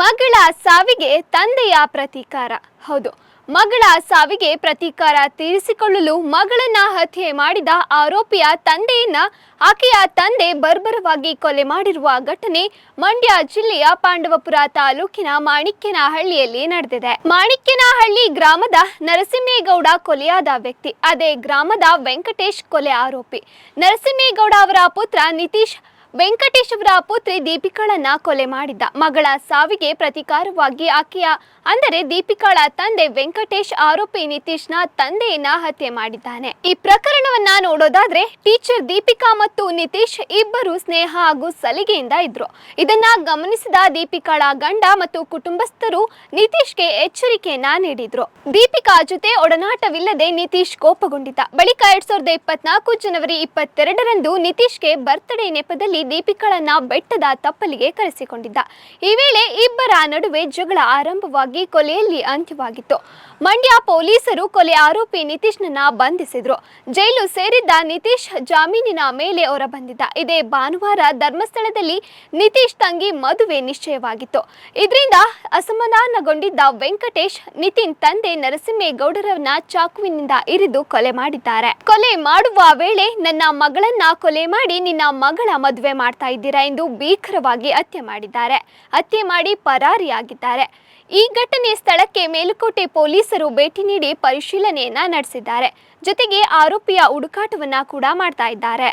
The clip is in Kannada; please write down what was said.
ಮಗಳ ಸಾವಿಗೆ ತಂದೆಯ ಪ್ರತೀಕಾರ. ಹೌದು, ಮಗಳ ಸಾವಿಗೆ ಪ್ರತೀಕಾರ ತೀರಿಸಿಕೊಳ್ಳಲು ಮಗಳನ್ನ ಹತ್ಯೆ ಮಾಡಿದ ಆರೋಪಿಯ ತಂದೆಯನ್ನ ಆಕೆಯ ತಂದೆ ಬರ್ಬರವಾಗಿ ಕೊಲೆ ಮಾಡಿರುವ ಘಟನೆ ಮಂಡ್ಯ ಜಿಲ್ಲೆಯ ಪಾಂಡವಪುರ ತಾಲೂಕಿನ ಮಾಣಿಕ್ಯನಹಳ್ಳಿಯಲ್ಲಿ ನಡೆದಿದೆ. ಮಾಣಿಕ್ಯನಹಳ್ಳಿ ಗ್ರಾಮದ ನರಸಿಂಹೇಗೌಡ ಕೊಲೆಯಾದ ವ್ಯಕ್ತಿ. ಅದೇ ಗ್ರಾಮದ ವೆಂಕಟೇಶ್ ಕೊಲೆ ಆರೋಪಿ. ನರಸಿಂಹೇಗೌಡ ಅವರ ಪುತ್ರ ನಿತೀಶ್ ವೆಂಕಟೇಶ್ ಅವರ ಪುತ್ರಿ ದೀಪಿಕಾಳನ್ನ ಕೊಲೆ ಮಾಡಿದ್ದ. ಮಗಳ ಸಾವಿಗೆ ಪ್ರತಿಕಾರವಾಗಿ ಆಕೆಯ, ಅಂದರೆ ದೀಪಿಕಾಳ ತಂದೆ ವೆಂಕಟೇಶ್ ಆರೋಪಿ ನಿತೀಶ್ನ ತಂದೆಯನ್ನ ಹತ್ಯೆ ಮಾಡಿದ್ದಾನೆ. ಈ ಪ್ರಕರಣವನ್ನ ನೋಡೋದಾದ್ರೆ ಟೀಚರ್ ದೀಪಿಕಾ ಮತ್ತು ನಿತೀಶ್ ಇಬ್ಬರು ಸ್ನೇಹ ಹಾಗೂ ಸಲಿಗೆಯಿಂದ ಇದ್ರು. ಇದನ್ನ ಗಮನಿಸಿದ ದೀಪಿಕಾಳ ಗಂಡ ಮತ್ತು ಕುಟುಂಬಸ್ಥರು ನಿತೀಶ್ಗೆ ಎಚ್ಚರಿಕೆಯನ್ನ ನೀಡಿದ್ರು. ದೀಪಿಕಾ ಜೊತೆ ಒಡನಾಟವಿಲ್ಲದೆ ನಿತೀಶ್ ಕೋಪಗೊಂಡಿದ್ದ. ಬಳಿಕ ಎರಡ್ ಸಾವಿರದ ಇಪ್ಪತ್ನಾಲ್ಕು ಜನವರಿ ಇಪ್ಪತ್ತೆರಡರಂದು ನಿತೀಶ್ಗೆ ಬರ್ತ್ಡೇ ನೆಪದಲ್ಲಿ ದೀಪಿಕಾಳನ್ನ ಬೆಟ್ಟದ ತಪ್ಪಲಿಗೆ ಕರೆಸಿಕೊಂಡಿದ್ದ. ಈ ವೇಳೆ ಇಬ್ಬರ ನಡುವೆ ಜಗಳ ಆರಂಭವಾಗಿ ಕೊಲೆಯಲ್ಲಿ ಅಂತ್ಯವಾಗಿತ್ತು. ಮಂಡ್ಯ ಪೊಲೀಸರು ಕೊಲೆ ಆರೋಪಿ ನಿತೀಶ್ನನ್ನ ಬಂಧಿಸಿದ್ರು. ಜೈಲು ಸೇರಿದ್ದ ನಿತೀಶ್ ಜಾಮೀನಿನ ಮೇಲೆ ಹೊರಬಂದಿದ್ದ. ಇದೇ ಭಾನುವಾರ ಧರ್ಮಸ್ಥಳದಲ್ಲಿ ನಿತೀಶ್ ತಂಗಿ ಮದುವೆ ನಿಶ್ಚಯವಾಗಿತ್ತು. ಇದರಿಂದ ಅಸಮಾಧಾನಗೊಂಡಿದ್ದ ವೆಂಕಟೇಶ್, ನಿತಿನ್ ತಂದೆ ನರಸಿಂಹೇಗೌಡರನ್ನ ಚಾಕುವಿನಿಂದ ಇರಿದು ಕೊಲೆ ಮಾಡಿದ್ದಾರೆ. ಕೊಲೆ ಮಾಡುವ ವೇಳೆ ನನ್ನ ಮಗಳನ್ನ ಕೊಲೆ ಮಾಡಿ ನಿನ್ನ ಮಗಳ ಮದುವೆ ಮಾಡ್ತಾ ಇದ್ದೀರಾ ಎಂದು ಭೀಕರವಾಗಿ ಹತ್ಯೆ ಮಾಡಿದ್ದಾರೆ. ಹತ್ಯೆ ಮಾಡಿ ಪರಾರಿಯಾಗಿದ್ದಾರೆ. ಈ ಘಟನೆ ಸ್ಥಳಕ್ಕೆ ಮೇಲುಕೋಟೆ ಪೊಲೀಸರು ಭೇಟಿ ನೀಡಿ ಪರಿಶೀಲನೆಯನ್ನ ನಡೆಸಿದ್ದಾರೆ. ಜೊತೆಗೆ ಆರೋಪಿಯ ಹುಡುಕಾಟವನ್ನ ಕೂಡ ಮಾಡ್ತಾ ಇದ್ದಾರೆ.